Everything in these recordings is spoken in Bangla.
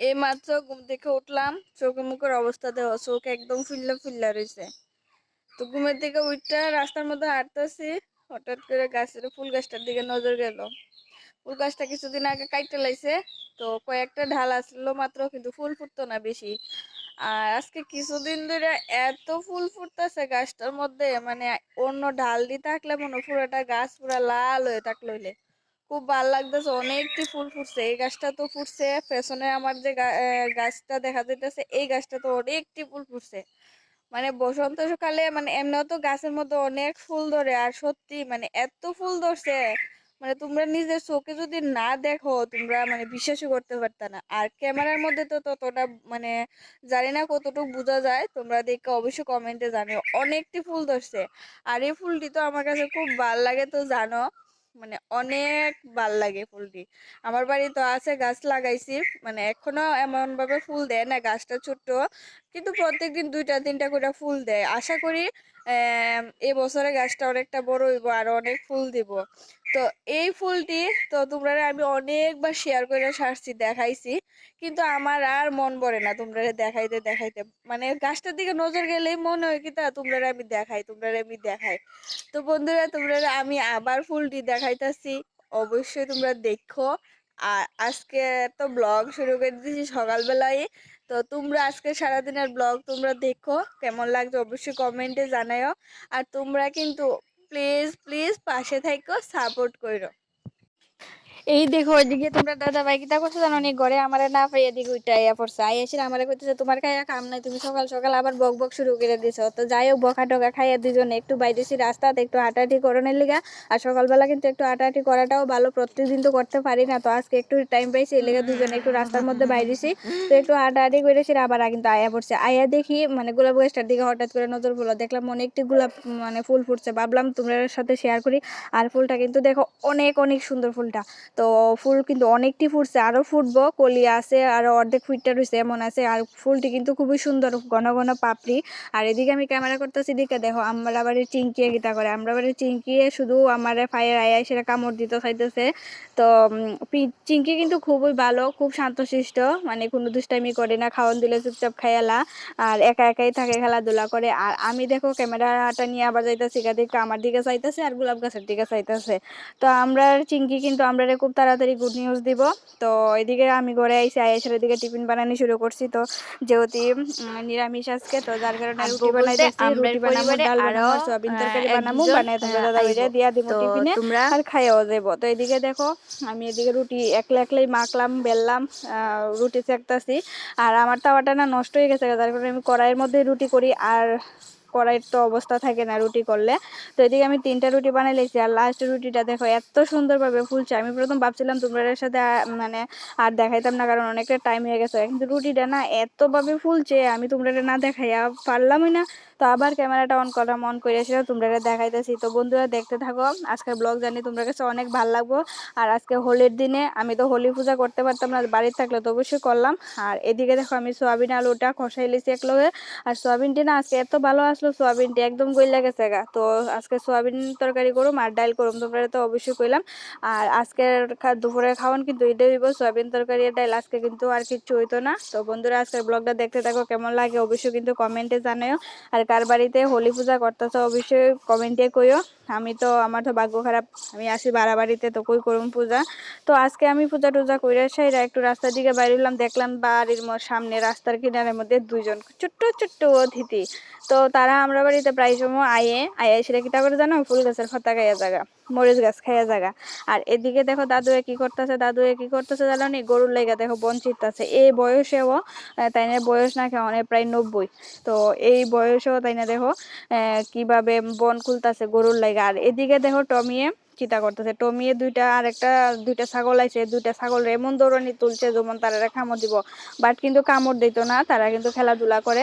এই মাত্র ঘুম থেকে উঠলাম, চোখে মুখের অবস্থা দেওয়া চোখ একদম ফুল্লা ফুল্লা রয়েছে তো ঘুমের থেকে উঠটা রাস্তার মধ্যে হাঁটতেছি, হঠাৎ করে গাছের ফুল গাছটার দিকে নজর গেল। ফুল গাছটা কিছুদিন আগে কাইটে লাইছে, তো কয়েকটা ঢাল আসলো মাত্র, কিন্তু ফুল ফুটতো না বেশি। আর আজকে কিছুদিন ধরে এত ফুল ফুটতেছে গাছটার মধ্যে মানে অন্য ঢাল দিয়ে থাকলে মনে পুরোটা গাছ পুরা লাল হয়ে থাকল হইলে। খুব ভালো লাগতেছে, অনেকটি ফুল ফুটছে। এই গাছটা তো ফুটছে, পেছনে আমার যে গাছটা দেখা যাইতেছে, এই গাছটা তো অনেকটি ফুল ফুটছে। মানে বসন্ত সকালে মানে এমনিও তো গাছের মধ্যে অনেক ফুল ধরে, আর সত্যি মানে এত ফুল ধরছে মানে তোমরা নিজের চোখে যদি না দেখো, তোমরা মানে বিশ্বাসই করতে পারত না। আর ক্যামেরার মধ্যে তো ততটা মানে জানি না কতটুকু বোঝা যায়, তোমরা দেখে অবশ্যই কমেন্টে জানিও। অনেকটি ফুল ধরছে, আর এই ফুলটি তো আমার কাছে খুব ভালো লাগে, তো জানো। মানে অনেক ভালো লাগে ফুলটি। আমার বাড়ি তো আছে, গাছ লাগাইছি। মানে এখনও এমন ভাবে ফুল দেয় না, গাছটা ছোট্ট। কিন্তু প্রত্যেকদিন দুইটা, তিনটা করে ফুল দেয়। আশা করি এ বছরে গাছটা অনেকটা বড় হইব আর অনেক ফুল দিব। তো এই ফুলটি তো তোমরা আমি অনেকবার শেয়ার করে সারছি, দেখাইছি। কিন্তু আমার আর মন ভরে না তোমরা দেখাইতে দেখাইতে। মানে গাছটার দিকে নজর গেলেই মনে হয় কি তা, তোমরা আমি দেখাই, তোমরা আমি দেখাই। তো বন্ধুরা, তোমরা আমি আবার ফুলটি দেখাইতেছি। অবশ্যই তোমরা দেখো। আর আজকে তো ব্লগ শুরু করে দিয়েছি সকালবেলায়। তো তোমরা আজকে সারাদিনের ব্লগ তোমরা দেখো, কেমন লাগছে অবশ্যই কমেন্টে জানাও আর তোমরা কিন্তু প্লিজ প্লিজ পাশে থাকো সাপোর্ট করো এই দেখো ওইদিকে তোমরা দাদা ভাই কিতা করছ জানো? নি ঘরে আমারে না পাই এদিকে উইটা আইয়া পড়ছে। আই এসে আমারে কইতেছে, তোমার খাইয়া কাম নাই, তুমি সকাল সকাল আবার বক বক শুরু করে দিছো। তো যাই হোক, বকা টকা খাইয়া দুজনে একটু বাইরেছি রাস্তাতে, একটু হাঁটাহাঁটি করনের লিগা। আর সকালবেলা কিন্তু একটু হাঁটাহাঁটি করাটাও ভালো প্রত্যেকদিন তো করতে পারি না। তো আজকে একটু টাইম পাইছি, এই লেগে দুজনে একটু রাস্তার মধ্যে বাইরেছি। তো একটু হাঁটাহাঁটি করেছি আবার কিন্তু আয়া পড়ছে। আয়া দেখি মানে গোলাপ গাছটার দিকে হঠাৎ করে নজর পড়ল। দেখলাম অনেকটি গোলাপ মানে ফুল ফুটছে। ভাবলাম তোমার সাথে শেয়ার করি। আর ফুলটা কিন্তু দেখো, অনেক অনেক সুন্দর ফুলটা। তো ফুল কিন্তু অনেকটি ফুটছে। আরও ফুটবো, কলি আছে, আর অর্ধেক ফুটটা রয়েছে এমন আছে। আর ফুলটি কিন্তু খুবই সুন্দর, ঘন ঘন পাপড়ি। আর এদিকে আমি ক্যামেরা করতেছি দিকে দেখো আমরা বাড়ির চিংকিয়ে গীতা করে। আমরা বাড়ির চিংকিয়ে শুধু আমার ফায়ার আয়া সেটা কামড় দিতে চাইতেছে। তো চিংকি কিন্তু খুবই ভালো, খুব শান্তশিষ্ট মানে কোনো দুষ্টামি করে না খাওয়ান দিলে চুপচাপ খাইয়ালা। আর একা একাই থাকে, খেলাধুলা করে। আর আমি দেখো, ক্যামেরাটা নিয়ে আবার যাইতেছি দিকে আমার দিকে চাইতেছে আর গোলাপ গাছের দিকে চাইতেছে। তো আমরা চিংকি কিন্তু আমরা খুব তাড়াতাড়ি গুড নিউজ দিব। তো এদিকে আমি ঘরে আইসি আইসের এদিকে টিফিন বানানি শুরু করছি। তো যেহেতু নিরামিষ আজকে তো যার কারণে রুটি বলতে বানাইতেছি রুটি বানাবো ডাল বানাবো সয়াবিন তরকারি বানাবো বানাই আহ, দাদা ভাইরে দিয়া দিব টিফিনে আর খাইও যাব তো এদিকে দেখো আমি এদিকে রুটি একলা একলাই মাখলাম বেললাম আহ, রুটি সেকতাছি আর আমার তাওয়াটা না নষ্ট হয়ে গেছে যার কারণে আমি কড়াইয়ের মধ্যে রুটি করি আর কড়াইয়ের তো অবস্থা থাকে না রুটি করলে। তো এদিকে আমি তিনটা রুটি বানাই লেছি আর লাস্ট রুটিটা দেখো এত সুন্দরভাবে ফুলছে। আমি প্রথম ভাবছিলাম তোমাদের সাথে মানে আর দেখাইতাম না কারণ অনেকটা টাইম হয়ে গেছে। কিন্তু রুটিটা না এতভাবে ফুলছে, আমি তোমরা না দেখাইয়া পারলামই না। তো আবার ক্যামেরাটা অন করলাম অন করে এসে তোমরা দেখাইতেছি। তো বন্ধুরা, দেখতে থাকো, আজকের ব্লগ জানি তোমরা কাছে অনেক ভালো লাগবো। আর আজকে হোলির দিনে আমি তো হোলি পূজা করতে পারতাম না বাড়িতে থাকলে তো অবশ্যই করলাম। আর এদিকে দেখো, আমি সোয়াবিন আলুটা খসাই লিছি এক লগে। আর সোয়াবিনটি না, আজকে এত ভালো আসলো, সোয়াবিনটি একদম গইলা গেছে গা। তো আজকে সোয়াবিন তরকারি করুম আর ডাল করুম, তোমরা তো অবশ্যই কইলাম। আর আজকের দুপুরে খাওয়ান কিন্তু এটাই হইব, সোয়াবিন তরকারি ডাল আজকে কিন্তু আর কিচ্ছু হইতো না। তো বন্ধুরা, আজকের ব্লগটা দেখতে থাকো, কেমন লাগে অবশ্যই কিন্তু কমেন্টে জানাও আর কার বাড়িতে হোলি পূজা করতেছো অবশ্যই কমেন্টে কইও। আমি তো, আমার তো ভাগ্য খারাপ। আমি আসি বাড়া বাড়িতে, তো কই করুম পূজা? তো আজকে আমি পূজা টুজা কইরা সাইরা একটু রাস্তার দিকে বাইরলাম, দেখলাম বাড়ির সামনে রাস্তার কিনারের মধ্যে দুজন ছোট্ট ছোট্ট অতিথি। তো তারা আমরা বাড়িতে প্রায় সময় আয়ে আয়ে সেটা কিতা করে জানো? ফুল গাছের ফতা গাইয়া জায়গা মরিচ গাছ খাইয়া জায়গা আর এদিকে দেখো দাদু কি করতেছে দাদু কি করতেছে জানো নি গরুর লেগা দেখো বঞ্চিত আছে। এই বয়সেও তাই না বয়স না কেমন প্রায় নব্বই। তো এই বয়সেও তাই না দেখো কীভাবে বন খুলতাছে গরুর লাগা। আর এদিকে দেখো টমিয়ে চিতা করতেছে? টমিয়ে দুইটা আর একটা দুইটা ছাগল আছে দুইটা ছাগল এমন দৌড়ানি তুলছে যেমন তারা কামড় দিব। বাট কিন্তু কামড় দিত না, তারা কিন্তু খেলাধুলা করে।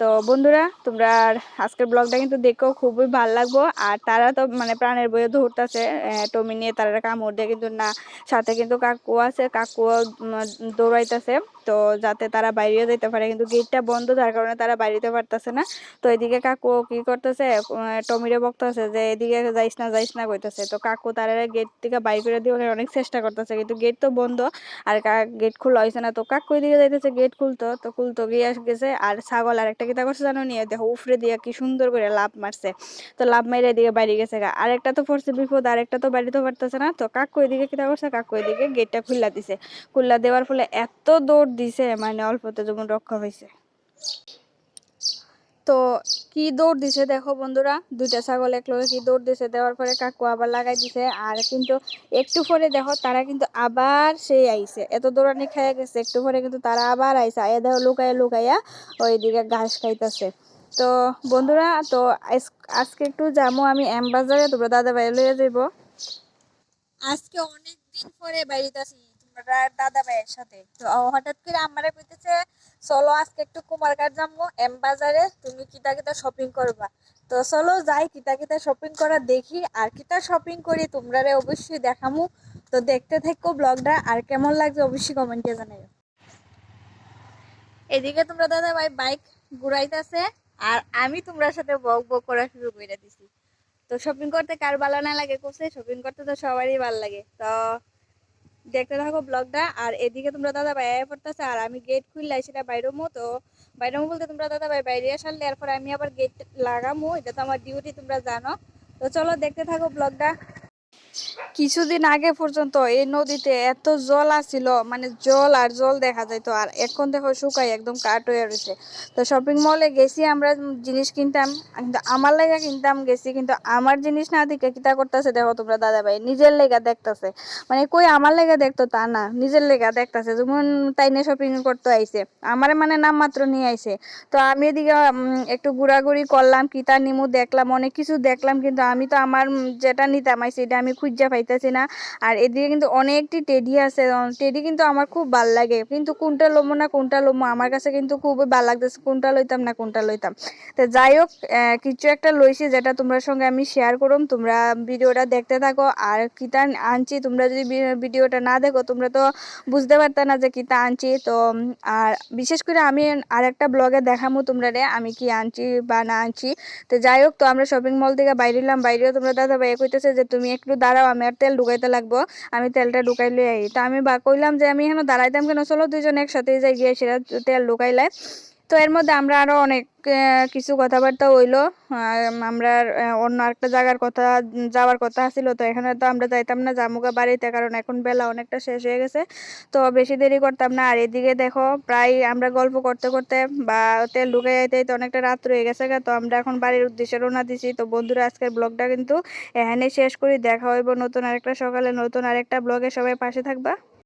তো বন্ধুরা, তোমরা আর আজকের ব্লগটা কিন্তু দেখো, খুবই ভালো লাগবো। আর তারা তো মানে প্রাণের বইয়ে ধরতেছে টমি নিয়ে তারা কামড় দেয় কিন্তু না, সাথে কিন্তু কাকু আছে কাকু দৌড়াইতেছে। তো যাতে তারা বাইরেও যেতে পারে। কিন্তু গেটটা বন্ধ, যার কারণে তারা বাইরেতে পারতেছে না। তো এদিকে কাকু কি করতেছে? টমিরে বকতেছে যে, এদিকে যাইস না যাইস না, কইতেছে। তো কাকু তারা গেট থেকে বাইর করে দিয়ে অনেক চেষ্টা করতেছে, কিন্তু গেট তো বন্ধ আর গেট খোলা হয়েছে না। তো কাকু এদিকে যাইতেছে গেট খুলতো। তো খুলতো গিয়ে গেছে আর ছাগল আর একটা কিতা করছে জানো নিয়ে দেখো, উফরে দিয়ে কি সুন্দর করে লাভ মারছে। তো লাভ মাইরে এদিকে বাইরে গেছে গা। আরেকটা তো পড়ছে বিপদ আর একটা তো বাড়িতে পারতেছে না। তো কাকু এদিকে কিতা করছে? কাকু এদিকে গেটটা খুললা দিছে। খুললা দেওয়ার ফলে এত দৌড় দিছে মানে অল্পতে যেমন রক্ষা হয়েছে তো কি দৌড় দিছে দেখো বন্ধুরা, দুইটা ছাগল এক লগে কি দৌড় দিছে, দেওয়ার পরে কাকু আবার লাগাই দিছে, আর কিন্তু একটু পরে দেখো তারা কিন্তু আবার সেই আইছে। এত দৌড়ানি খেয়ে গেছে, একটু পরে কিন্তু তারা আবার আইছে আয়া দেখো লুকাইয়া লুকাইয়া ওইদিকে ঘাস খাইতেছে। তো বন্ধুরা, তো আজকে একটু যাব আমি এম বাজারে, তোমরা দাদা ভাই লইয়া যাইব। আজকে অনেকদিন পরে বাড়িতে আছি দাদা ভাইয়ের সাথে। তো হঠাৎ করে কইতেছে চলো আজকে একটু কুমারঘাট যাব এম বাজারে, তুমি কিতা কিতা শপিং করবা। তো, চলো যাই কিতা কিতা শপিং করা, দেখি আর কিতা শপিং করি তোমরা অবশ্যই দেখামু। তো, দেখতে থাকো ব্লগটা, আর কেমন লাগছে অবশ্যই কমেন্টে জানাইও। এদিকে তোমরা দাদা ভাই বাইক ঘুরাইতেছে, আর আমি তোমরা সাথে বক বক করা শুরু করে দিছি। তো শপিং করতে কার ভালো না লাগে কোসে শপিং করতে তো সবারই ভালো লাগে। তো দেখতে থাকো ব্লগটা। আর এদিকে তোমরা দাদা ভাই পড়তেছে, আর আমি গেট খুললাই সেটা বাইরমো মতো। বাইরের বলতে তোমরা দাদা ভাই বাইরে আসলে, এরপর আমি আবার গেট লাগামো, এটা তো আমার ডিউটি তোমরা জানো। তো চলো দেখতে থাকো ব্লগটা। কিছুদিন আগে পর্যন্ত এই নদীতে এত জল আসছিল মানে জল আর জল দেখা যাইতো, আর এখন দেখো শুকাই একদম কাট হয়ে রয়েছে। তো শপিং মলে গেছি আমরা জিনিস কিনতাম, কিন্তু আমার লেগা কিনতাম, গেছি কিন্তু আমার জিনিস না দিকে কিতা করতেছে দেখো তোমরা দাদা ভাই নিজের লেগা দেখতেছে। মানে কই আমার লেগা দেখতো তা না, নিজের লেগা দেখতেছে, যেমন তাইনে শপিং করতে আইছে, আমার মানে নাম মাত্র নিয়ে আইছে। তো আমি এদিকে একটু ঘোরাঘুরি করলাম, কিতা নিমু দেখলাম, অনেক কিছু দেখলাম, কিন্তু আমি তো আমার যেটা নিতাম আইছি এটা আমি খুঁজা পাইতেছি না। আর এদিকে কিন্তু অনেকটি টেডি আছে। টেডি কিন্তু আমার খুব ভালো লাগে। কিন্তু কোনটা লোমো না কোনটা লোমো আমার কাছে কিন্তু খুবই ভালো লাগতেছে কোনটা লইতাম না কোনটা লইতাম। তো যাই হোক কিছু একটা লইছি যেটা তোমরা সঙ্গে আমি শেয়ার করুম। তোমরা ভিডিওটা দেখতে থাকো। আর কিতা আনছি, তোমরা যদি ভিডিওটা না দেখো, তোমরা তো বুঝতে পারত না যে কিতা আনছি। তো আর বিশেষ করে আমি আরেকটা ব্লগে দেখামো তোমরা রে, আমি কি আনছি বা না আনছি। তো যাই হোক, তো আমরা শপিং মল থেকে বাইরে এলাম। বাইরেও তোমরা দাদা ভাই কইতেছে যে, তুমি একটু দাঁড়াও, আমি আর তেল ঢুকাইতে লাগবো। আমি তেলটা ঢুকাই লই আই তো আমি বা কইলাম যে আমি এখানে দাঁড়াইতাম কেন? চলো দুজন একসাথে যাই গিয়ে সেটা তেল ঢুকাইলাই তো এর মধ্যে আমরা আরও অনেক কিছু কথাবার্তা হইল। আমরা অন্য একটা জায়গার কথা, যাওয়ার কথা ছিল তো এখানে তো আমরা যাইতাম না জামুকা বাড়িতে, কারণ এখন বেলা অনেকটা শেষ হয়ে গেছে। তো বেশি দেরি করতাম না। আর এদিকে দেখো, প্রায় আমরা গল্প করতে করতে বা তেল ঢুকে যাইতে তো অনেকটা রাত রয়ে গেছে তো আমরা এখন বাড়ির উদ্দেশ্যে রওনা দিছি। তো বন্ধুরা, আজকের ব্লগটা কিন্তু এখানে শেষ করি। দেখা হইব নতুন আরেকটা সকালে, নতুন আরেকটা ব্লগে। সবাই পাশে থাকবা।